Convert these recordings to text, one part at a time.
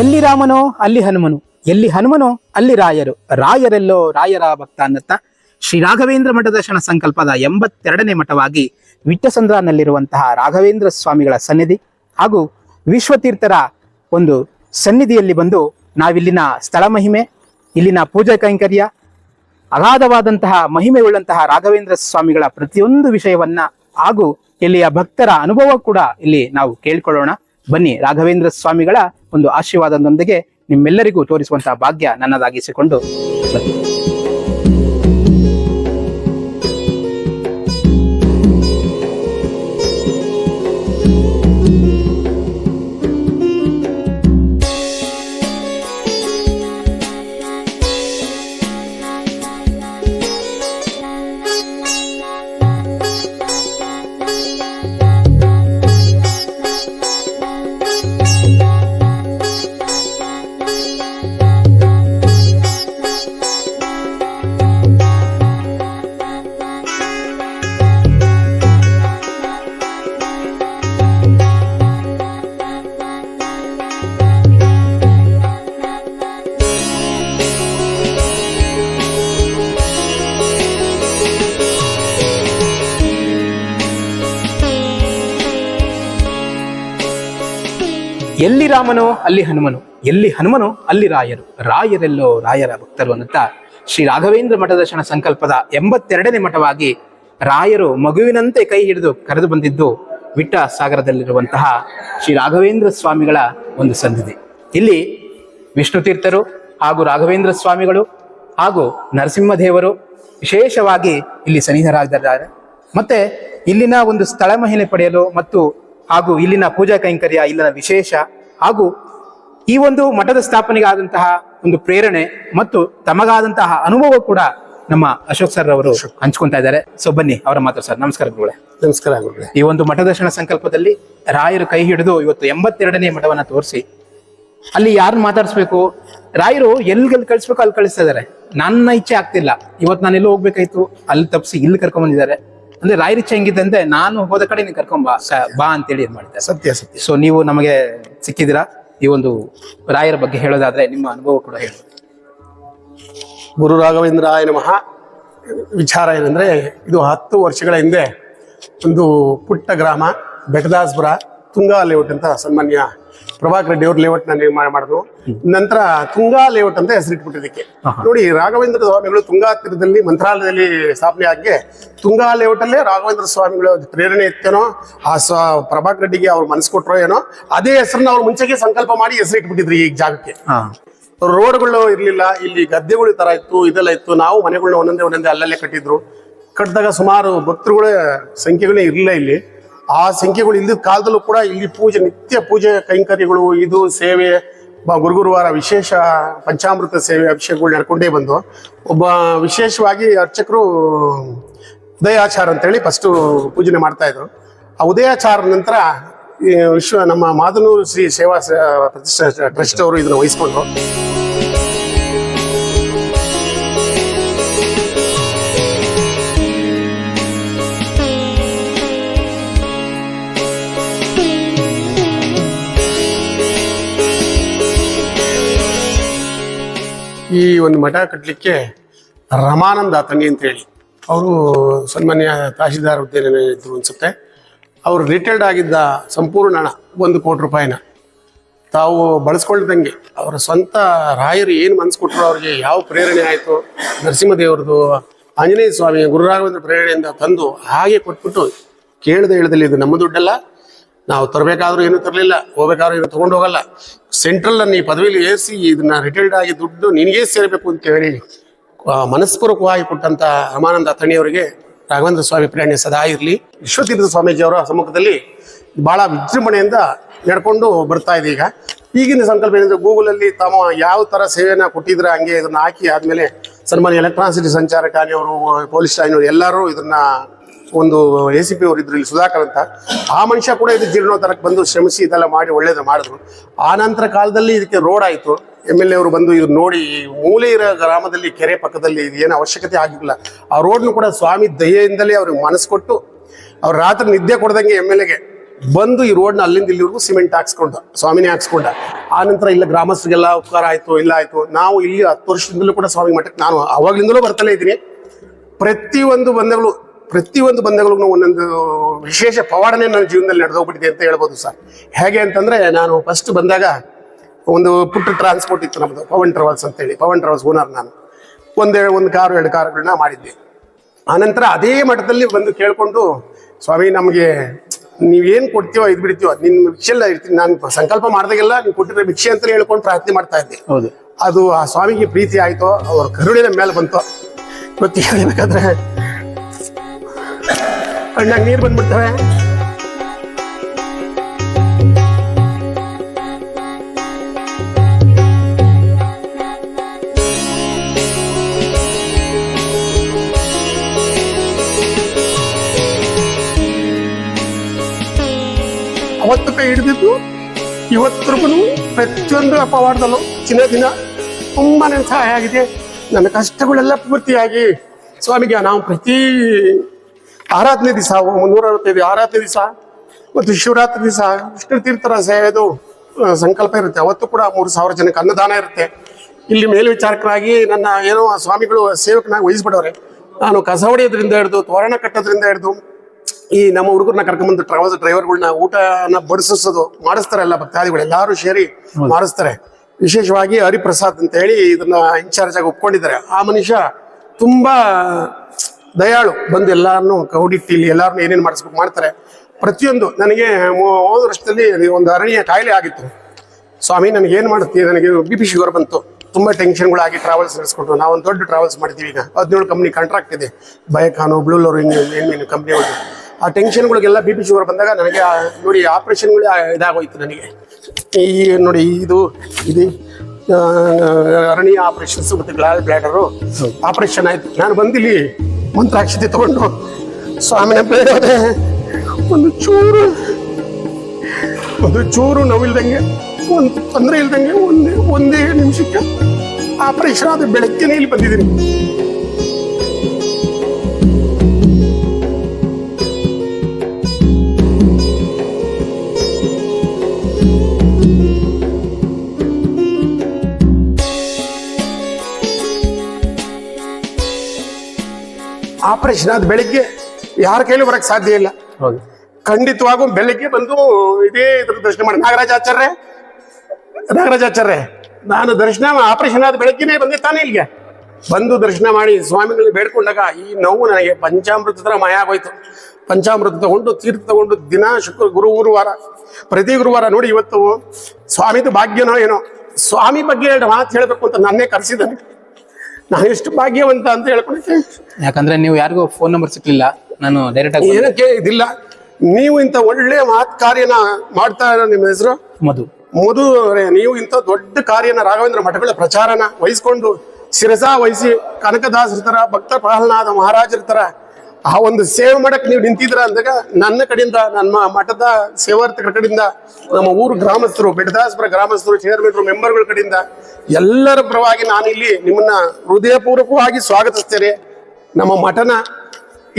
ಎಲ್ಲಿ ರಾಮನೋ, ಅಲ್ಲಿ ಹನುಮನು. ಎಲ್ಲಿ ಹನುಮನೋ, ಅಲ್ಲಿ ರಾಯರು. ರಾಯರೆಲ್ಲೋ ರಾಯರ ಭಕ್ತ ಅನ್ನತ್ತ ಶ್ರೀ ರಾಘವೇಂದ್ರ ಮಠದ ಶಣ ಸಂಕಲ್ಪದ ಎಂಬತ್ತೆರಡನೇ ಮಠವಾಗಿ ವಿಟ್ಟಸಂದ್ರನಲ್ಲಿರುವಂತಹ ರಾಘವೇಂದ್ರ ಸ್ವಾಮಿಗಳ ಸನ್ನಿಧಿ ಹಾಗೂ ವಿಶ್ವತೀರ್ಥರ ಒಂದು ಸನ್ನಿಧಿಯಲ್ಲಿ ಬಂದು ನಾವಿಲ್ಲಿನ ಸ್ಥಳ ಮಹಿಮೆ, ಇಲ್ಲಿನ ಪೂಜಾ ಕೈಂಕರ್ಯ, ಅಗಾಧವಾದಂತಹ ಮಹಿಮೆ ಉಳ್ಳಂತಹ ರಾಘವೇಂದ್ರ ಸ್ವಾಮಿಗಳ ಪ್ರತಿಯೊಂದು ವಿಷಯವನ್ನ ಹಾಗೂ ಇಲ್ಲಿಯ ಭಕ್ತರ ಅನುಭವ ಕೂಡ ಇಲ್ಲಿ ನಾವು ಕೇಳಿಕೊಳ್ಳೋಣ. ಬನ್ನಿ ರಾಘವೇಂದ್ರ ಸ್ವಾಮಿಗಳ ಒಂದು ಆಶೀರ್ವಾದದೊಂದಿಗೆ ನಿಮ್ಮೆಲ್ಲರಿಗೂ ತೋರಿಸುವಂತಹ ಭಾಗ್ಯ ನನ್ನದಾಗಿಸಿಕೊಂಡು ಬನ್ನಿ. ಎಲ್ಲಿ ರಾಮನೋ ಅಲ್ಲಿ ಹನುಮನು. ಎಲ್ಲಿ ಹನುಮನು, ಅಲ್ಲಿ ರಾಯರು. ರಾಯರೆಲ್ಲೋ ರಾಯರ ಭಕ್ತರು ಅನ್ನುತ್ತ ಶ್ರೀ ರಾಘವೇಂದ್ರ ಮಠದ ಶಣ ಸಂಕಲ್ಪದ ಎಂಬತ್ತೆರಡನೇ ಮಠವಾಗಿ ರಾಯರು ಮಗುವಿನಂತೆ ಕೈ ಹಿಡಿದು ಕರೆದು ಬಂದಿದ್ದು ವಿಟ್ಟ ಸಾಗರದಲ್ಲಿರುವಂತಹ ಶ್ರೀ ರಾಘವೇಂದ್ರ ಸ್ವಾಮಿಗಳ ಒಂದು ಸಂದಿದೆ ಇಲ್ಲಿ ವಿಷ್ಣು ತೀರ್ಥರು ಹಾಗೂ ರಾಘವೇಂದ್ರ ಸ್ವಾಮಿಗಳು ಹಾಗೂ ನರಸಿಂಹದೇವರು ವಿಶೇಷವಾಗಿ ಇಲ್ಲಿ ಸನ್ನಿಧರಾಗಿದ್ದಾರೆ ಮತ್ತೆ ಇಲ್ಲಿನ ಒಂದು ಸ್ಥಳ ಮಹಿಳೆ ಪಡೆಯಲು ಮತ್ತು ಹಾಗೂ ಇಲ್ಲಿನ ಪೂಜಾ ಕೈಂಕರ್ಯ, ಇಲ್ಲಿನ ವಿಶೇಷ ಹಾಗೂ ಈ ಒಂದು ಮಠದ ಸ್ಥಾಪನೆಗಾದಂತಹ ಒಂದು ಪ್ರೇರಣೆ ಮತ್ತು ತಮಗಾದಂತಹ ಅನುಭವ ಕೂಡ ನಮ್ಮ ಅಶೋಕ್ ಸರ್ ಅವರು ಹಂಚ್ಕೊಂತ ಇದ್ದಾರೆ. ಸೊ ಬನ್ನಿ ಅವರ ಮಾತು ಸರ್. ನಮಸ್ಕಾರ ಗುರುಗಳೇ. ನಮಸ್ಕಾರ ಗುರುಗಳೇ. ಈ ಒಂದು ಮಠದರ್ಶನ ಸಂಕಲ್ಪದಲ್ಲಿ ರಾಯರು ಕೈ ಹಿಡಿದು ಇವತ್ತು ಎಂಬತ್ತೆರಡನೇ ಮಠವನ್ನ ತೋರಿಸಿ ಅಲ್ಲಿ ಯಾರನ್ನ ಮಾತಾಡಿಸ್ಬೇಕು? ರಾಯರು ಎಲ್ಲಿ ಕಳಿಸ್ಬೇಕು ಅಲ್ಲಿ ಕಳಿಸ್ತಾ ಇದ್ದಾರೆ ನನ್ನ ಇಚ್ಛೆ ಆಗ್ತಿಲ್ಲ. ಇವತ್ತು ನಾನು ಎಲ್ಲೋ ಹೋಗ್ಬೇಕಾಯ್ತು. ಅಲ್ಲಿ ತಪ್ಪಿಸಿ ಇಲ್ಲಿ ಕರ್ಕೊಂಡ್ ಬಂದಿದ್ದಾರೆ. ಅಂದ್ರೆ ರಾಯರ ಹೆಂಗಿದೆ ಹೆಂಗಿದ್ದಂತೆ ನಾನು ಹೋದ ಕಡೆ ನೀನು ಕರ್ಕೊಂಡ್ ಬಾ ಸ- ಬಾ ಅಂತೇಳಿ ಇದು ಮಾಡಿದ್ದಾರೆ ಸತ್ಯ ಸತ್ಯ. ಸೊ ನೀವು ನಮಗೆ ಸಿಕ್ಕಿದ್ದೀರಾ? ಈ ಒಂದು ರಾಯರ ಬಗ್ಗೆ ಹೇಳೋದಾದ್ರೆ ನಿಮ್ಮ ಅನುಭವ ಕೂಡ ಹೇಳಿ. ಗುರು ರಾಘವೇಂದ್ರಾಯ ನಮಃ. ವಿಚಾರ ಏನಂದ್ರೆ ಇದು ಹತ್ತು ವರ್ಷಗಳ ಹಿಂದೆ ಒಂದು ಪುಟ್ಟ ಗ್ರಾಮ ಬೆಟ್ಟದಾಸ್ಪುರ ತುಂಗಾ ಲೇಔಟ್ ಅಂತ ಸನ್ಮಾನ್ಯ ಪ್ರಭಾಕರ್ ರೆಡ್ಡಿ ಅವರು ಲೇಔಟ್ನ ನಿರ್ಮಾಣ ಮಾಡಿದ್ರು. ನಂತರ ತುಂಗಾ ಲೇಔಟ್ ಅಂತ ಹೆಸರಿಟ್ಬಿಟ್ಟಿದ್ದಕ್ಕೆ ನೋಡಿ ರಾಘವೇಂದ್ರ ಸ್ವಾಮಿಗಳು ತುಂಗಾ ತೀರದಲ್ಲಿ ಮಂತ್ರಾಲಯದಲ್ಲಿ ಸ್ಥಾಪನೆ ಆಗಿ ತುಂಗಾ ಲೇಔಟ್ ಅಲ್ಲೇ ರಾಘವೇಂದ್ರ ಸ್ವಾಮಿಗಳ ಪ್ರೇರಣೆ ಇತ್ತೇನೋ ಆ ಸ್ವ ಪ್ರಭಾಕರ್ ರೆಡ್ಡಿಗೆ ಅವ್ರು ಮನಸ್ಸು ಕೊಟ್ರೋ ಏನೋ ಅದೇ ಹೆಸರನ್ನ ಅವ್ರು ಮುಂಚೆಗೆ ಸಂಕಲ್ಪ ಮಾಡಿ ಹೆಸರಿಟ್ಬಿಟ್ಟಿದ್ರು ಈ ಜಾಗಕ್ಕೆ. ರೋಡ್ಗಳು ಇರಲಿಲ್ಲ ಇಲ್ಲಿ ಗದ್ದೆಗಳು ತರ ಇತ್ತು ಇದೆಲ್ಲ ಇತ್ತು ನಾವು ಮನೆಗಳನ್ನ ಒಂದೊಂದೇ ಒಂದೊಂದೇ ಅಲ್ಲಲ್ಲೇ ಕಟ್ಟಿದ್ರು. ಕಟ್ಟಿದಾಗ ಸುಮಾರು ಭಕ್ತರುಗಳ ಸಂಖ್ಯೆಗಳೇ ಇರಲಿಲ್ಲ ಇಲ್ಲಿ. ಆ ಸಂಖ್ಯೆಗಳು ಹಿಂದಿನ ಕಾಲದಲ್ಲೂ ಕೂಡ ಇಲ್ಲಿ ಪೂಜೆ, ನಿತ್ಯ ಪೂಜೆ ಕೈಂಕರ್ಯಗಳು, ಇದು ಸೇವೆ ಬ- ಗುರುಗುರುವಾರ ವಿಶೇಷ ಪಂಚಾಮೃತ ಸೇವೆ ಅಭಿಷೇಕಗಳು ನಡ್ಕೊಂಡೇ ಬಂದು, ಒಬ್ಬ ವಿಶೇಷವಾಗಿ ಅರ್ಚಕರು ಉದಯಾಚಾರ ಅಂತೇಳಿ ಫಸ್ಟು ಪೂಜನೆ ಮಾಡ್ತಾ ಇದ್ರು. ಆ ಉದಯಾಚಾರ ನಂತರ ವಿಶ್ವ ನಮ್ಮ ಮಾದನೂರು ಶ್ರೀ ಸೇವಾ ಪ್ರತಿಷ್ಠಾ ಟ್ರಸ್ಟ್ ಅವರು ಇದನ್ನು ವಹಿಸ್ಕೊಂಡ್ರು ಈ ಒಂದು ಮಠ ಕಟ್ಟಲಿಕ್ಕೆ ರಮಾನಂದ ತಂಗಿ ಅಂತೇಳಿ. ಅವರು ಸನ್ಮಾನ್ಯ ತಹಶೀಲ್ದಾರ್ ಹುದ್ದೆನೇ ಇದ್ರು ಅನ್ಸುತ್ತೆ. ಅವರು ರಿಟೈರ್ಡ್ ಆಗಿದ್ದ ಸಂಪೂರ್ಣ ಹಣ, ಒಂದು ಕೋಟಿ ರೂಪಾಯಿನ. ತಾವು ಬಳಸ್ಕೊಳ್ದಂಗೆ ಅವರ ಸ್ವಂತ ರಾಯರು ಏನು ಮನಸ್ಸು ಕೊಟ್ಟರು ಅವ್ರಿಗೆ, ಯಾವ ಪ್ರೇರಣೆ ಆಯಿತು? ನರಸಿಂಹದೇವ್ರದ್ದು ಆಂಜನೇಯ ಸ್ವಾಮಿ ಗುರುರಾಘವೇಂದ್ರ ಪ್ರೇರಣೆಯಿಂದ ತಂದು ಹಾಗೆ ಕೊಟ್ಬಿಟ್ಟು ಕೇಳದೆ ಹೇಳ್ದಲ್ಲಿ ಇದು ನಮ್ಮ ದುಡ್ಡಲ್ಲ. ನಾವು ತರಬೇಕಾದ್ರೂ ಏನು ತರಲಿಲ್ಲ, ಹೋಗ್ಬೇಕಾದ್ರೂ ಏನು ತಗೊಂಡು ಹೋಗಲ್ಲ. ಸೆಂಟ್ರಲ್ ಈ ಪದವಿಲಿ ಏರಿಸಿ ಇದನ್ನ ರಿಟೈರ್ಡ್ ಆಗಿ ದುಡ್ಡು ನಿನಗೆ ಸೇರಬೇಕು ಅಂತ ಹೇಳಿ ಮನಸ್ಪೂರ್ವಕವಾಗಿ ಕೊಟ್ಟಂತ ರಮಾನಂದ ಅತಣಿಯವರಿಗೆ ರಾಘವೇಂದ್ರ ಸ್ವಾಮಿ ಪ್ರೇರಣೆ ಸದಾ ಇರಲಿ. ವಿಶ್ವತೀರ್ಥ ಸ್ವಾಮೀಜಿಯವರ ಸಮ್ಮುಖದಲ್ಲಿ ಬಹಳ ವಿಜೃಂಭಣೆಯಿಂದ ನಡ್ಕೊಂಡು ಬರ್ತಾ ಇದೆ ಈಗ. ಈಗಿನ ಸಂಕಲ್ಪ ಏನಂದ್ರೆ ಗೂಗಲಲ್ಲಿ ತಮ್ಮ ಯಾವ ತರ ಸೇವೆಯನ್ನ ಕೊಟ್ಟಿದ್ರೆ ಹಂಗೆ ಇದನ್ನ ಹಾಕಿ ಆದ್ಮೇಲೆ ಸನ್ಮಾನ್ಯ ಎಲೆಕ್ಟ್ರಾನಿಸಿಟಿ ಸಂಚಾರ ಠಾಣೆಯವರು ಪೊಲೀಸ್ ಠಾಣೆಯವರು ಎಲ್ಲರೂ ಇದನ್ನ ಒಂದು ಎ ಸಿ ಪಿ ಅವರು ಇದ್ರು ಇಲ್ಲಿ ಸುಧಾಕರ್ ಅಂತ, ಆ ಮನುಷ್ಯ ಕೂಡ ಇದು ಜೀರ್ಣೋದ್ಧಾರಕ್ಕೆ ಬಂದು ಶ್ರಮಿಸಿ ಇದೆಲ್ಲ ಮಾಡಿ ಒಳ್ಳೇದು ಮಾಡಿದ್ರು. ಆ ನಂತರ ಕಾಲದಲ್ಲಿ ಇದಕ್ಕೆ ರೋಡ್ ಆಯಿತು. ಎಂ ಎಲ್ ಎ ಅವರು ಬಂದು ಇದು ನೋಡಿ ಮೂಲೆ ಇರೋ ಗ್ರಾಮದಲ್ಲಿ, ಕೆರೆ ಪಕ್ಕದಲ್ಲಿ ಏನು ಅವಶ್ಯಕತೆ ಆಗಿಲ್ಲ. ಆ ರೋಡ್ನು ಕೂಡ ಸ್ವಾಮಿ ದಯೆಯಿಂದಲೇ ಅವ್ರಿಗೆ ಮನಸ್ಸು ಕೊಟ್ಟು, ಅವ್ರು ರಾತ್ರಿ ನಿದ್ದೆ ಕೊಡ್ದಂಗೆ ಎಂ ಎಲ್ ಎಗೆ ಬಂದು ಈ ರೋಡ್ನ ಅಲ್ಲಿಂದ ಇಲ್ಲಿವರೆಗೂ ಸಿಮೆಂಟ್ ಹಾಕ್ಸ್ಕೊಂಡ ಸ್ವಾಮಿನೇ ಹಾಕ್ಸ್ಕೊಂಡ. ಆ ನಂತರ ಇಲ್ಲ ಗ್ರಾಮಸ್ಥರಿಗೆಲ್ಲ ಉಪಕಾರ ಆಯ್ತು, ಇಲ್ಲ ಆಯ್ತು. ನಾವು ಇಲ್ಲಿ ಹತ್ತು ವರ್ಷದಿಂದಲೂ ಕೂಡ ಸ್ವಾಮಿ ಮಠಕ್ಕೆ ನಾನು ಅವಾಗ್ಲಿಂದಲೂ ಬರ್ತಲೇ ಇದ್ದೀನಿ. ಪ್ರತಿಯೊಂದು ಬಂಧಗಳು ಪ್ರತಿಯೊಂದು ಬಂಧಗಳಿಗೂ ಒಂದೊಂದು ವಿಶೇಷ ಪವಾಡನೆ ನನ್ನ ಜೀವನದಲ್ಲಿ ನಡೆದೋಗ್ಬಿಟ್ಟಿದೆ ಅಂತ ಹೇಳ್ಬೋದು ಸರ್. ಹೇಗೆ ಅಂತಂದ್ರೆ ನಾನು ಫಸ್ಟ್ ಬಂದಾಗ ಒಂದು ಪುಟ್ಟ ಟ್ರಾನ್ಸ್ಪೋರ್ಟ್ ಇತ್ತು ನಮ್ಮದು ಪವನ್ ಟ್ರಾವೆಲ್ಸ್ ಅಂತೇಳಿ ಪವನ್ ಟ್ರಾವೆಲ್ಸ್ ಓನರ್ ನಾನು. ಒಂದೇ ಒಂದು ಕಾರು ಎರಡು ಕಾರುಗಳನ್ನ ಮಾಡಿದ್ದೆ ಆನಂತರ ಅದೇ ಮಠದಲ್ಲಿ ಬಂದು ಕೇಳಿಕೊಂಡು ಸ್ವಾಮಿ ನಮಗೆ ನೀವೇನು ಕೊಡ್ತೀವೋ ಇದು ಬಿಡ್ತೀವೋ ನಿನ್ನ ಭಿಕ್ಷೆಲ್ಲ ಇರ್ತೀನಿ. ನಾನು ಸಂಕಲ್ಪ ಮಾಡಿದಾಗೆಲ್ಲ ನೀವು ಕೊಟ್ಟಿರೋ ಭಿಕ್ಷೆ ಅಂತ ಹೇಳ್ಕೊಂಡು ಪ್ರಾರ್ಥನೆ ಮಾಡ್ತಾ ಇದ್ದೆ. ಹೌದು. ಅದು ಆ ಸ್ವಾಮಿಗೆ ಪ್ರೀತಿ ಆಯಿತು ಅವ್ರ ಕರುಣಿನ ಮೇಲೆ ಬಂತು ಇವತ್ತು ಹೇಳ್ಬೇಕಾದ್ರೆ ಕಣ್ಣಾಗ ನೀರು ಬಂದ್ಬಿಡ್ತವೆ. ಅವತ್ತು ಕೈ ಹಿಡಿದಿದ್ದು ಇವತ್ತರೆಗೂ ಪ್ರತಿಯೊಂದು ಅಪವಾದದಲ್ಲೂ ದಿನ ದಿನ ತುಂಬಾ ಸಹಾಯ ಆಗಿದೆ. ನನ್ನ ಕಷ್ಟಗಳೆಲ್ಲ ಪೂರ್ತಿಯಾಗಿ ಸ್ವಾಮಿಗೆ ನಾವು ಪ್ರತಿ ಆರಾಧನೆ ದಿವಸ ಮುನ್ನೂರ ಅರವತ್ತೈದು ಆರಾಧನೆ ದಿವಸ ಮತ್ತು ಶಿವರಾತ್ರಿ ದಿವಸ ವಿಷ್ಣು ತೀರ್ಥರ ಸೇವೆದು ಸಂಕಲ್ಪ ಇರುತ್ತೆ. ಅವತ್ತು ಕೂಡ ಮೂರು ಸಾವಿರ ಜನಕ್ಕೆ ಅನ್ನದಾನ ಇರುತ್ತೆ. ಇಲ್ಲಿ ಮೇಲ್ವಿಚಾರಕರಾಗಿ ನನ್ನ ಏನೋ ಸ್ವಾಮಿಗಳು ಸೇವಕನಾಗಿ ವಹಿಸ್ಬಿಡೋರೆ ನಾನು ಕಸ ಹೊಡೆಯೋದ್ರಿಂದ ಹಿಡಿದು ತೋರಣ ಕಟ್ಟೋದ್ರಿಂದ ಹಿಡಿದು ಈ ನಮ್ಮ ಹುಡುಗರನ್ನ ಕರ್ಕೊಂಡ್ಬಂದು ಟ್ರಾವೆಲ್ಸ್ ಡ್ರೈವರ್ಗಳನ್ನ ಊಟನ ಬಡಿಸೋದು ಮಾಡಿಸ್ತಾರೆ ಎಲ್ಲ ಭಕ್ತಾದಿಗಳು ಎಲ್ಲರೂ ಸೇರಿ ಮಾಡಿಸ್ತಾರೆ. ವಿಶೇಷವಾಗಿ ಹರಿಪ್ರಸಾದ್ ಅಂತ ಹೇಳಿ ಇದನ್ನ ಇನ್ಚಾರ್ಜ್ ಆಗಿ ಒಪ್ಕೊಂಡಿದ್ದಾರೆ. ಆ ಮನುಷ್ಯ ತುಂಬಾ ದಯಾಳು ಬಂದು ಎಲ್ಲಾರನ್ನು ಕೌಡಿಟ್ಟಿ ಇಲ್ಲಿ ಎಲ್ಲಾರನ್ನು ಏನೇನು ಮಾಡಿಸ್ಬೇಕು ಮಾಡ್ತಾರೆ. ಪ್ರತಿಯೊಂದು ನನಗೆ ಹೋದ ವರ್ಷದಲ್ಲಿ ಒಂದು ಅರಣ್ಯ ಕಾಯಿಲೆ ಆಗಿತ್ತು. ಸ್ವಾಮಿ, ನನಗೆ ಏನು ಮಾಡುತ್ತೆ? ನನಗೆ ಬಿ ಪಿ ಶುಗರ್ ಬಂತು. ತುಂಬ ಟೆನ್ಷನ್ಗಳಾಗಿ ಟ್ರಾವೆಲ್ಸ್ ನಡೆಸ್ಕೊಂಡು ನಾವೊಂದು ದೊಡ್ಡ ಟ್ರಾವೆಲ್ಸ್ ಮಾಡ್ತೀವಿ ಈಗ. ಹದಿನೇಳು ಕಂಪ್ನಿ ಕಾಂಟ್ರಾಕ್ಟ್ ಇದೆ. ಬಯಕಾನು ಬ್ಲೂಲೋರು ಏನು ಕಂಪ್ನಿ ಒಂದು ಆ ಟೆನ್ಷನ್ಗಳಿಗೆಲ್ಲ ಬಿ ಪಿ ಶುಗರ್ ಬಂದಾಗ ನನಗೆ ನೋಡಿ ಆಪ್ರೇಷನ್ಗಳೇ ಇದಾಗೋಯ್ತು ನನಗೆ. ಈ ನೋಡಿ ಇದು ಇದು ಅರಣ್ಯ ಆಪರೇಷನ್ಸ್ ಮತ್ತು ಗ್ಲಾಲ್ ಬ್ಲ್ಯಾಡರು ಆಪರೇಷನ್ ಆಯ್ತು. ನಾನು ಬಂದಿಲ್ಲಿ ಮಂತ್ರಾಕ್ಷತೆ ತಗೊಂಡು ಸ್ವಾಮಿನ ಬೇರೆ ಒಂದು ಚೂರು ಒಂದು ಚೂರು ನೋವಿಲ್ದಂಗೆ, ಒಂದು ತೊಂದರೆ ಇಲ್ದಂಗೆ ಒಂದೇ ಒಂದೇ ನಿಮಿಷಕ್ಕೆ ಆಪರೇಷನ್ ಆದ ಬೆಳಗ್ಗೆನೇ ಇಲ್ಲಿ ಬಂದಿದ್ದೀನಿ. ಆಪರೇಷನ್ ಆದ ಬೆಳಿಗ್ಗೆ ಯಾರ ಕೈಲೂ ಬರಕ್ ಸಾಧ್ಯ ಇಲ್ಲ. ಹೌದು. ಖಂಡಿತವಾಗೂ ಬೆಳಿಗ್ಗೆ ಬಂದು ಇದೇ ಇದ್ರ ದರ್ಶನ ಮಾಡಿ. ನಾಗರಾಜ್ ಆಚಾರ್ಯ ನಾಗರಾಜ್ ಆಚಾರ್ಯ ನಾನು ದರ್ಶನ ಆಪರೇಷನ್ ಆದ ಬೆಳಗ್ಗೆನೇ ಬಂದೆ ತಾನೇ ಇಲ್ಲಿಗೆ. ಬಂದು ದರ್ಶನ ಮಾಡಿ ಸ್ವಾಮಿಗಳನ್ನ ಬೇಡ್ಕೊಂಡಾಗ ಈ ನೋವು ನನಗೆ ಪಂಚಾಮೃತ ತರ ಮಾಯ ಆಗೋಯ್ತು. ಪಂಚಾಮೃತ ತಗೊಂಡು ತೀರ್ಥ ತಗೊಂಡು ದಿನ ಶುಕ್ರ ಗುರು ಗುರುವಾರ ಪ್ರತಿ ಗುರುವಾರ ನೋಡಿ ಇವತ್ತು ಸ್ವಾಮಿದು ಭಾಗ್ಯನೋ ಏನೋ. ಸ್ವಾಮಿ ಬಗ್ಗೆ ಎರಡು ಮಾತು ಹೇಳಬೇಕು ಅಂತ ನನ್ನೇ ಕರೆಸಿದ್ದಾನೆ. ನಾನು ಎಷ್ಟು ಭಾಗ್ಯವಂತ ಅಂತ ಹೇಳ್ಕೊಂಡಿದ್ದೆ ಯಾಕಂದ್ರೆ ನೀವು ಯಾರಿಗೂ ಫೋನ್ ನಂಬರ್ ಸಿಕ್ಲಿಲ್ಲ. ನಾನು ಡೈರೆಕ್ಟ್ ಆಗಿ ಏನಕ್ಕೆ ಇದಿಲ್ಲ ನೀವು ಇಂಥ ಒಳ್ಳೆ ಮಾತ್ ಕಾರ್ಯನ ಮಾಡ್ತಾ ಇರೋ ನಿಮ್ಮ ಹೆಸರು? ಮಧು. ಮಧು ಅವರೇ ನೀವು ಇಂಥ ದೊಡ್ಡ ಕಾರ್ಯನ ರಾಘವೇಂದ್ರ ಮಠಗಳ ಪ್ರಚಾರನ ವಹಿಸ್ಕೊಂಡು ಶಿರಸಾ ವಹಿಸಿ ಕನಕದಾಸರ ತರ ಭಕ್ತ ಪ್ರಹ್ಲಾದ ಮಹಾರಾಜರ ತರ ಆ ಒಂದು ಸೇವೆ ಮಾಡಕ್ ನೀವು ನಿಂತಿದ್ರ ಅಂದಾಗ ನನ್ನ ಕಡೆಯಿಂದ ನನ್ನ ಮಠದ ಸೇವಾರ್ಥಿಗಳ ಕಡೆಯಿಂದ ನಮ್ಮ ಊರು ಗ್ರಾಮಸ್ಥರು ಬೆಟ್ಟದಾಸಪುರ ಗ್ರಾಮಸ್ಥರು ಚೇರ್ಮನ್ ಮೆಂಬರ್ಗಳ ಕಡೆಯಿಂದ ಎಲ್ಲರ ಪರವಾಗಿ ನಾನು ಇಲ್ಲಿ ನಿಮ್ಮನ್ನ ಹೃದಯಪೂರ್ವಕವಾಗಿ ಸ್ವಾಗತಿಸ್ತೇನೆ. ನಮ್ಮ ಮಠನ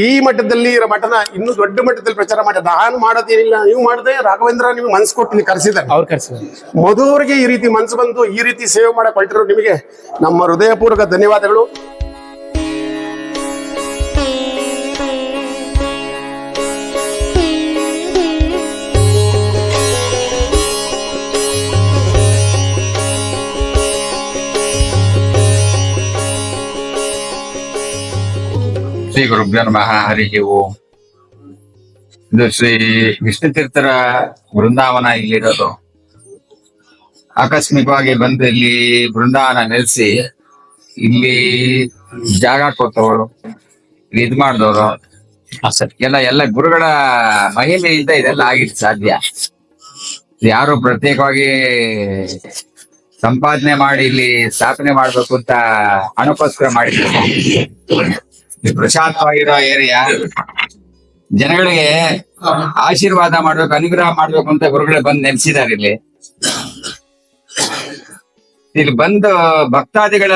ಈ ಮಠದಲ್ಲಿ ಇರೋ ಮಠನ ಇನ್ನೂ ದೊಡ್ಡ ಮಟ್ಟದಲ್ಲಿ ಪ್ರಚಾರ ಮಾಡಿ ನಾನು ಮಾಡೋದೇನಿಲ್ಲ ನೀವು ಮಾಡಿದೆ ರಾಘವೇಂದ್ರ ನಿಮ್ಗೆ ಮನ್ಸು ಕೊಟ್ಟು ನೀವು ಕರೆಸಿದ್ದಾರೆ. ಅವ್ರು ಕರೆಸಿದ್ದಾರೆ. ಮಧುವರಿಗೆ ಈ ರೀತಿ ಮನಸ್ಸು ಬಂದು ಈ ರೀತಿ ಸೇವೆ ಮಾಡಕ್ ಹೊರಟಿರೋ ನಿಮಗೆ ನಮ್ಮ ಹೃದಯಪೂರ್ವಕ ಧನ್ಯವಾದಗಳು. ಶ್ರೀ ಗುರುಭ್ಯೋ ನಮಃ ಹರಿ ಓಂ. ಇದು ಶ್ರೀ ವಿಷ್ಣು ತೀರ್ಥರ ಬೃಂದಾವನ ಇಲ್ಲಿರೋದು. ಆಕಸ್ಮಿಕವಾಗಿ ಬಂದು ಇಲ್ಲಿ ಬೃಂದಾವನ ನೆಲೆಸಿ ಇಲ್ಲಿ ಜಾಗ ಕೊಟ್ಟವರು ಇಲ್ಲಿ ಇದ್ ಮಾಡಿದವರು. ಎಲ್ಲ ಎಲ್ಲ ಗುರುಗಳ ಮಹಿಮೆಯಿಂದ ಇದೆಲ್ಲ ಆಗಿದ್ ಸಾಧ್ಯ. ಯಾರು ಪ್ರತ್ಯೇಕವಾಗಿ ಸಂಪಾದನೆ ಮಾಡಿ ಇಲ್ಲಿ ಸ್ಥಾಪನೆ ಮಾಡ್ಬೇಕು ಅಂತ ಹಣಕ್ಕೋಸ್ಕರ ಮಾಡಿದ್ರು. ಪ್ರಶಾಂತವಾಗಿರೋ ಏರಿಯಾ ಜನಗಳಿಗೆ ಆಶೀರ್ವಾದ ಮಾಡ್ಬೇಕು, ಅನುಗ್ರಹ ಮಾಡ್ಬೇಕು ಅಂತ ಗುರುಗಳೇ ಬಂದು ನೆಲೆಸಿದ್ದಾರೆ ಇಲ್ಲಿ. ಇಲ್ಲಿ ಬಂದು ಭಕ್ತಾದಿಗಳ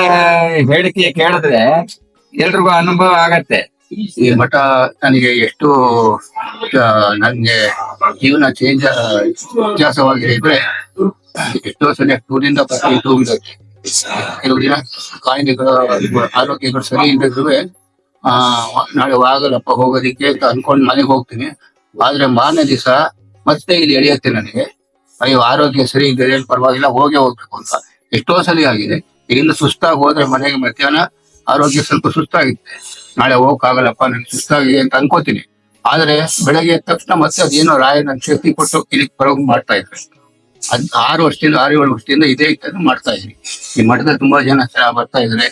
ಹೇಳಿಕೆ ಕೇಳಿದ್ರೆ ಎಲ್ರಿಗೂ ಅನುಭವ ಆಗತ್ತೆ. ಈ ಮಠ ನನಗೆ ಎಷ್ಟು ನನಗೆ ಜೀವನ ಚೇಂಜ್ ವ್ಯತ್ಯಾಸವಾಗಿದೆ ಇದ್ರೆ ಎಷ್ಟೋ ಸಲ ಟೂರಿಂದ ಕೆಲವು ದಿನ ಕಾಯಿಲೆಗಳ, ಆರೋಗ್ಯಗಳು ಸರಿ ಇಲ್ಲದಿದ್ರು ಆ, ನಾಳೆ ಆಗಲ್ಲಪ್ಪ ಹೋಗೋದಿಕ್ಕೆ ಅಂತ ಅನ್ಕೊಂಡ್ ಮನೆಗೆ ಹೋಗ್ತೀನಿ. ಆದ್ರೆ ಮಾರನೇ ದಿವಸ ಮತ್ತೆ ಇಲ್ಲಿ ಎಳೆಯುತ್ತೆ ನನಗೆ. ಅಯ್ಯೋ, ಆರೋಗ್ಯ ಸರಿ ಇದ್ದರೆ ಏನು ಪರವಾಗಿಲ್ಲ, ಹೋಗೇ ಹೋಗ್ಬೇಕು ಅಂತ. ಎಷ್ಟೋ ಸಲ ಆಗಿದೆ. ಇಲ್ಲಿ ಸುಸ್ತಾಗಿ ಹೋದ್ರೆ ಮನೆಗೆ ಮಧ್ಯಾಹ್ನ ಆರೋಗ್ಯ ಸ್ವಲ್ಪ ಸುಸ್ತಾಗಿತ್ತೆ ನಾಳೆ ಹೋಗಕ್ಕಾಗಲ್ಲಪ್ಪ ನನ್ಗೆ ಸುಸ್ತಾಗಿದೆ ಅಂತ ಅನ್ಕೋತೀನಿ. ಆದ್ರೆ ಬೆಳಗ್ಗೆ ಎದ್ದ ತಕ್ಷಣ ಮತ್ತೆ ಅದೇನೋ ರಾಯ ನನ್ ಶಕ್ತಿ ಕೊಟ್ಟು ಇಲ್ಲಿ ಬರೋಗ್ ಮಾಡ್ತಾ ಇದ್ರೆ ಅದ್ ಆರು ವರ್ಷದಿಂದ ಆರು ಏಳು ವರ್ಷದಿಂದ ಇದೇ ಇತ್ತು ಮಾಡ್ತಾ ಇದ್ರಿ ಈ ಮಠದಲ್ಲಿ ತುಂಬಾ ಜನ ಚೆನ್ನಾಗ್ ಬರ್ತಾ ಇದ್ರೆ.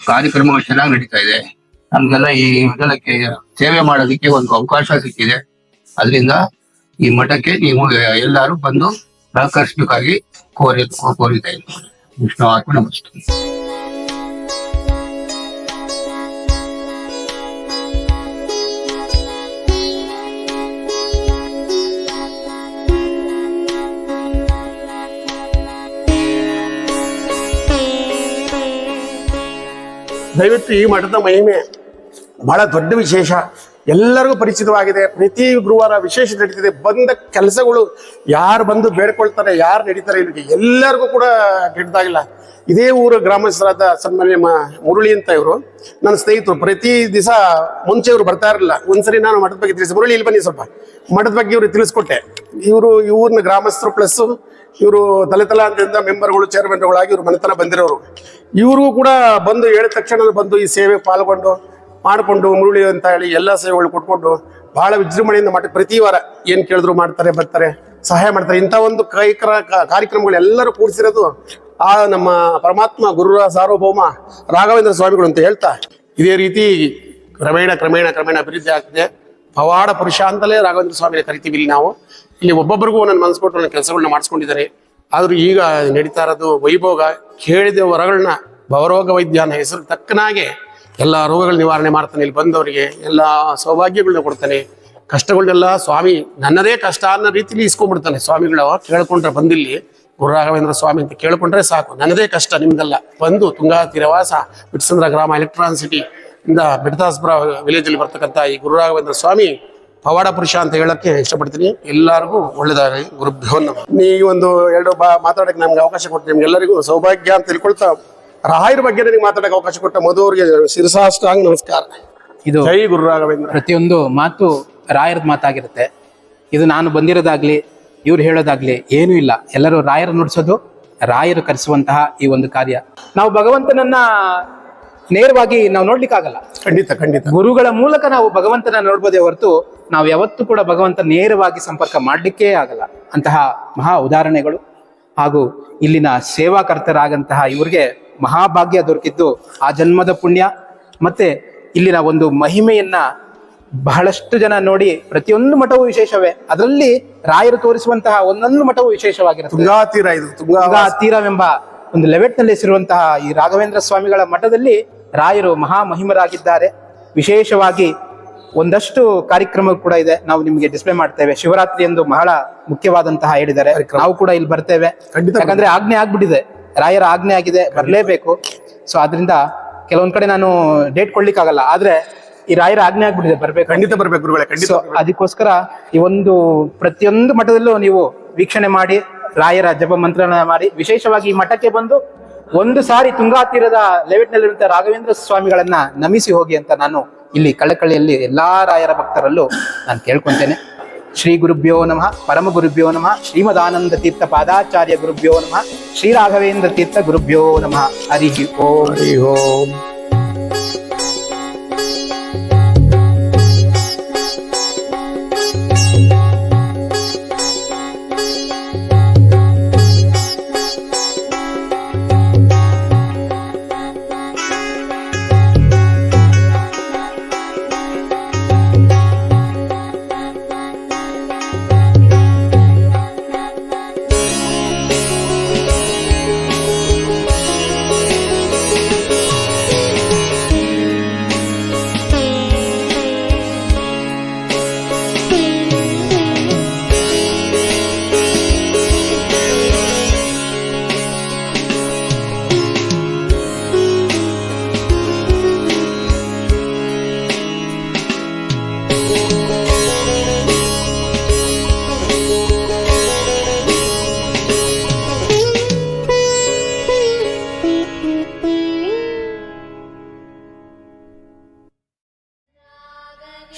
ಕಾರ್ಯಕ್ರಮಗಳು ಚೆನ್ನಾಗಿ ನಡೀತಾ ಇದೆ. ನಮ್ಗೆಲ್ಲ ಈ ಮಠಕ್ಕೆ ಸೇವೆ ಮಾಡೋದಕ್ಕೆ ಒಂದು ಅವಕಾಶ ಸಿಕ್ಕಿದೆ. ಅದರಿಂದ ಈ ಮಠಕ್ಕೆ ನೀವು ಎಲ್ಲರೂ ಬಂದು ಸಹಕರಿಸಬೇಕಾಗಿ ಕೋರಿ ಕೋರಿತಾ ಇದ್ದೀನಿ ವಿಷ್ಣು ಆತ್ಮ ನಮಸ್ತೆ. ದಯವಿಟ್ಟು ಈ ಮಠದ ಮಹಿಮೆ ಬಹಳ ದೊಡ್ಡ ವಿಶೇಷ. ಎಲ್ಲರಿಗೂ ಪರಿಚಿತವಾಗಿದೆ. ಪ್ರತಿ ಗುರುವಾರ ವಿಶೇಷ ನಡೀತಿದೆ. ಬಂದ ಕೆಲಸಗಳು ಯಾರು ಬಂದು ಬೇಡ್ಕೊಳ್ತಾರೆ, ಯಾರು ನಡೀತಾರೆ ಇಲ್ಲಿಗೆ ಎಲ್ಲರಿಗೂ ಕೂಡ ಗೆಡ್ದಾಗಿಲ್ಲ ಇದೇ ಊರು ಗ್ರಾಮಸ್ಥರಾದ ಸನ್ಮಾನ್ಯ ಮುರುಳಿ ಅಂತ ಇವರು. ನನ್ನ ಸ್ನೇಹಿತರು, ಪ್ರತಿ ದಿವಸ ಮುಂಚೆ ಇವರು ಬರ್ತಾ ಇರಲಿಲ್ಲ. ಒಂದ್ಸರಿ ನಾನು ಮಠದ ಬಗ್ಗೆ ತಿಳಿಸಿ. ಮುರುಳಿ, ಇಲ್ಲಿ ಬನ್ನಿ ಸ್ವಲ್ಪ. ಮಠದ ಬಗ್ಗೆ ಇವರು ತಿಳಿಸ್ಕೊಟ್ಟೆ. ಇವರು ಊರಿನ ಗ್ರಾಮಸ್ಥರು ಪ್ಲಸ್ ಇವರು ತಲೆ ತಲಾಂತದಿಂದ ಮೆಂಬರ್ಗಳು ಚೇರ್ಮನ್ಗಳಾಗಿ ಇವರು ಮನೆತನ ಬಂದಿರೋರು. ಇವರು ಕೂಡ ಬಂದು ಹೇಳಿದ ತಕ್ಷಣ ಬಂದು ಈ ಸೇವೆ ಪಾಲ್ಗೊಂಡು ಮಾಡಿಕೊಂಡು ಮುರುಳಿ ಅಂತ ಹೇಳಿ ಎಲ್ಲ ಸೇವೆಗಳು ಕೊಟ್ಕೊಂಡು ಬಹಳ ವಿಜೃಂಭಣೆಯಿಂದ ಮಾಡಿ ಪ್ರತಿ ವಾರ ಏನ್ ಕೇಳಿದ್ರು ಮಾಡ್ತಾರೆ, ಬರ್ತಾರೆ, ಸಹಾಯ ಮಾಡ್ತಾರೆ. ಇಂಥ ಒಂದು ಕೈಕರ ಕಾರ್ಯಕ್ರಮಗಳು ಎಲ್ಲರೂ ಕೂಡಿಸಿರೋದು ಆ ನಮ್ಮ ಪರಮಾತ್ಮ ಗುರುರ ಸಾರ್ವಭೌಮ ರಾಘವೇಂದ್ರ ಸ್ವಾಮಿಗಳು ಅಂತ ಹೇಳ್ತಾ. ಇದೇ ರೀತಿ ಕ್ರಮೇಣ ಕ್ರಮೇಣ ಕ್ರಮೇಣ ಅಭಿವೃದ್ಧಿ ಆಗ್ತಿದೆ. ಪವಾಡ ಪುರುಷ ಅಂತಲೇ ರಾಘವೇಂದ್ರ ಸ್ವಾಮಿನ ಕರಿತೀವಿ ಇಲ್ಲಿ ನಾವು. ಇಲ್ಲಿ ಒಬ್ಬೊಬ್ಬರಿಗೂ ನನ್ನ ಮನಸ್ಸು ಕೊಟ್ಟು ನನ್ನ ಕೆಲಸಗಳನ್ನ ಮಾಡಿಸ್ಕೊಂಡಿದ್ದಾರೆ. ಆದರೂ ಈಗ ನಡೀತಾ ಇರೋದು ವೈಭೋಗ, ಕೇಳಿದ ವರಗಳನ್ನ ಭವರೋಗ ವೈದ್ಯ ಅನ್ನೋ ಹೆಸರು ತಕ್ಕನಾಗೆ ಎಲ್ಲ ರೋಗಗಳ ನಿವಾರಣೆ ಮಾಡ್ತಾನೆ, ಇಲ್ಲಿ ಬಂದವರಿಗೆ ಎಲ್ಲ ಸೌಭಾಗ್ಯಗಳನ್ನ ಕೊಡ್ತಾನೆ. ಕಷ್ಟಗಳನ್ನೆಲ್ಲ ಸ್ವಾಮಿ ನನ್ನದೇ ಕಷ್ಟ ಅನ್ನೋ ರೀತಿಲಿ ಇಸ್ಕೊಂಡ್ಬಿಡ್ತಾನೆ. ಸ್ವಾಮಿಗಳು ಕೇಳ್ಕೊಂಡ್ರೆ ಬಂದಿಲ್ಲಿ, ಗುರು ರಾಘವೇಂದ್ರ ಸ್ವಾಮಿ ಅಂತ ಕೇಳ್ಕೊಂಡ್ರೆ ಸಾಕು. ನನ್ನದೇ ಕಷ್ಟ, ನಿಮ್ದಲ್ಲ. ಬಂದು ತುಂಗಾ ತೀರವಾಸ, ಬಿಟ್ಸಂದ್ರ ಗ್ರಾಮ ಎಲೆಕ್ಟ್ರಾನ್ ಸಿಟಿ ಇಂದ ಬಿಡದಾಸ್ಪುರ ವಿಲೇಜ್ ಅಲ್ಲಿ ಬರ್ತಕ್ಕಂಥ ಈ ಗುರು ರಾಘವೇಂದ್ರ ಸ್ವಾಮಿ ಪವಾಡ ಪುರುಷ ಅಂತ ಹೇಳಕ್ಕೆ ಇಷ್ಟಪಡ್ತೀನಿ. ಎಲ್ಲರಿಗೂ ಒಳ್ಳೇದಾಗಲಿ. ಗುರುಭ್ಯೋ ನೀ ಒಂದು ಎರಡು ಬಾ ಮಾತಾಡಕ್ಕೆ ನಮ್ಗೆ ಅವಕಾಶ ಕೊಟ್ಟು ನಿಮ್ಗೆಲ್ಲರಿಗೂ ಸೌಭಾಗ್ಯ ಅಂತ ತಿಳ್ಕೊಳ್ತಾ ರಾಯರ ಬಗ್ಗೆ ನನಗೆ ಮಾತಾಡಕ್ಕೆ ಅವಕಾಶ ಕೊಟ್ಟ ಮಧು ಅವರಿಗೆ ಶಿರಸಾಷ್ಟಾಂಗ ನಮಸ್ಕಾರ. ಇದು ಜೈ ಗುರು ರಾಘವೇಂದ್ರ. ಪ್ರತಿಯೊಂದು ಮಾತು ರಾಯರದ ಮಾತಾಗಿರುತ್ತೆ. ಇದು ನಾನು ಬಂದಿರೋದಾಗ್ಲಿ ಇವ್ರು ಹೇಳೋದಾಗ್ಲಿ ಏನೂ ಇಲ್ಲ. ಎಲ್ಲರೂ ರಾಯರ ನುಡಿಸೋದು ರಾಯರು ಕರೆಸುವಂತಹ ಈ ಒಂದು ಕಾರ್ಯ. ನಾವು ಭಗವಂತನನ್ನ ನೇರವಾಗಿ ನಾವು ನೋಡ್ಲಿಕ್ಕಾಗಲ್ಲ. ಖಂಡಿತ ಖಂಡಿತ. ಗುರುಗಳ ಮೂಲಕ ನಾವು ಭಗವಂತನ ನೋಡ್ಬೋದೇ ಹೊರತು ನಾವು ಯಾವತ್ತೂ ಕೂಡ ಭಗವಂತ ನೇರವಾಗಿ ಸಂಪರ್ಕ ಮಾಡಲಿಕ್ಕೇ ಆಗಲ್ಲ. ಅಂತಹ ಮಹಾ ಉದಾಹರಣೆಗಳು. ಹಾಗೂ ಇಲ್ಲಿನ ಸೇವಾಕರ್ತರಾಗಂತಹ ಇವರಿಗೆ ಮಹಾಭಾಗ್ಯ ದೊರಕಿದ್ದು ಆ ಜನ್ಮದ ಪುಣ್ಯ. ಮತ್ತೆ ಇಲ್ಲಿನ ಒಂದು ಮಹಿಮೆಯನ್ನ ಬಹಳಷ್ಟು ಜನ ನೋಡಿ ಪ್ರತಿಯೊಂದು ಮಠವೂ ವಿಶೇಷವೇ. ಅದರಲ್ಲಿ ರಾಯರು ತೋರಿಸುವಂತಹ ಒಂದೊಂದು ಮಠವು ವಿಶೇಷವಾಗಿರುತ್ತೆ. ತುಂಗಾ ತೀರ ಇದು ತುಂಗಾ ತೀರವೆಂಬ ಒಂದು ಲೆವೆಟ್ನಲ್ಲಿ ಹೆಸರುವಂತಹ ಈ ರಾಘವೇಂದ್ರ ಸ್ವಾಮಿಗಳ ಮಠದಲ್ಲಿ ರಾಯರು ಮಹಾ ಮಹಿಮರಾಗಿದ್ದಾರೆ. ವಿಶೇಷವಾಗಿ ಒಂದಷ್ಟು ಕಾರ್ಯಕ್ರಮ ಕೂಡ ಇದೆ. ನಾವು ನಿಮಗೆ ಡಿಸ್ಪ್ಲೇ ಮಾಡ್ತೇವೆ. ಶಿವರಾತ್ರಿ ಎಂದು ಬಹಳ ಮುಖ್ಯವಾದಂತಹ ಹೇಳಿದ್ದಾರೆ. ನಾವು ಕೂಡ ಇಲ್ಲಿ ಬರ್ತೇವೆ. ಖಂಡಿತ ಯಾಕಂದ್ರೆ ಆಜ್ಞೆ ಆಗ್ಬಿಟ್ಟಿದೆ. ರಾಯರ ಆಜ್ಞೆ ಆಗಿದೆ ಬರಲೇಬೇಕು. ಸೊ ಅದರಿಂದ ಕೆಲವೊಂದ್ ಕಡೆ ನಾನು ಡೇಟ್ ಕೊಡ್ಲಿಕ್ಕಾಗಲ್ಲ ಆದ್ರೆ ಈ ರಾಯರ ಆಜ್ಞೆ ಆಗ್ಬಿಟ್ಟಿದೆ ಬರ್ಬೇಕು. ಖಂಡಿತ ಬರ್ಬೇಕು ಗುರುಗಳೇ ಖಂಡಿತ ಸೊ ಅದಕ್ಕೋಸ್ಕರ ಈ ಒಂದು ಪ್ರತಿಯೊಂದು ಮಠದಲ್ಲೂ ನೀವು ವೀಕ್ಷಣೆ ಮಾಡಿ ರಾಯರ ಜಪ ಮಂತ್ರ ಮಾಡಿ ವಿಶೇಷವಾಗಿ ಈ ಮಠಕ್ಕೆ ಬಂದು ಒಂದು ಸಾರಿ ತುಂಗಾ ತೀರದ ಲೆವೆಟ್ನಲ್ಲಿರುವಂತಹ ರಾಘವೇಂದ್ರ ಸ್ವಾಮಿಗಳನ್ನ ನಮಿಸಿ ಹೋಗಿ ಅಂತ ನಾನು ಇಲ್ಲಿ ಕಳಕಳಿಯಲ್ಲಿ ಎಲ್ಲಾ ರಾಯರ ಭಕ್ತರಲ್ಲೂ ನಾನು ಕೇಳ್ಕೊಂತೇನೆ. ಶ್ರೀ ಗುರುಭ್ಯೋ ನಮಃ ಪರಮ ಗುರುಭ್ಯೋ ನಮಃ ಶ್ರೀಮದಾನಂದ ತೀರ್ಥ ಪಾದಾಚಾರ್ಯ ಗುರುಭ್ಯೋ ನಮಃ ಶ್ರೀ ರಾಘವೇಂದ್ರ ತೀರ್ಥ ಗುರುಭ್ಯೋ ನಮಃ ಹರಿ ಓಂ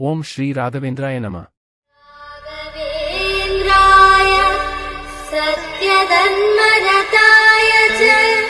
ओम श्री राघवेंद्राय नमः। सत्यधन्मरताय च।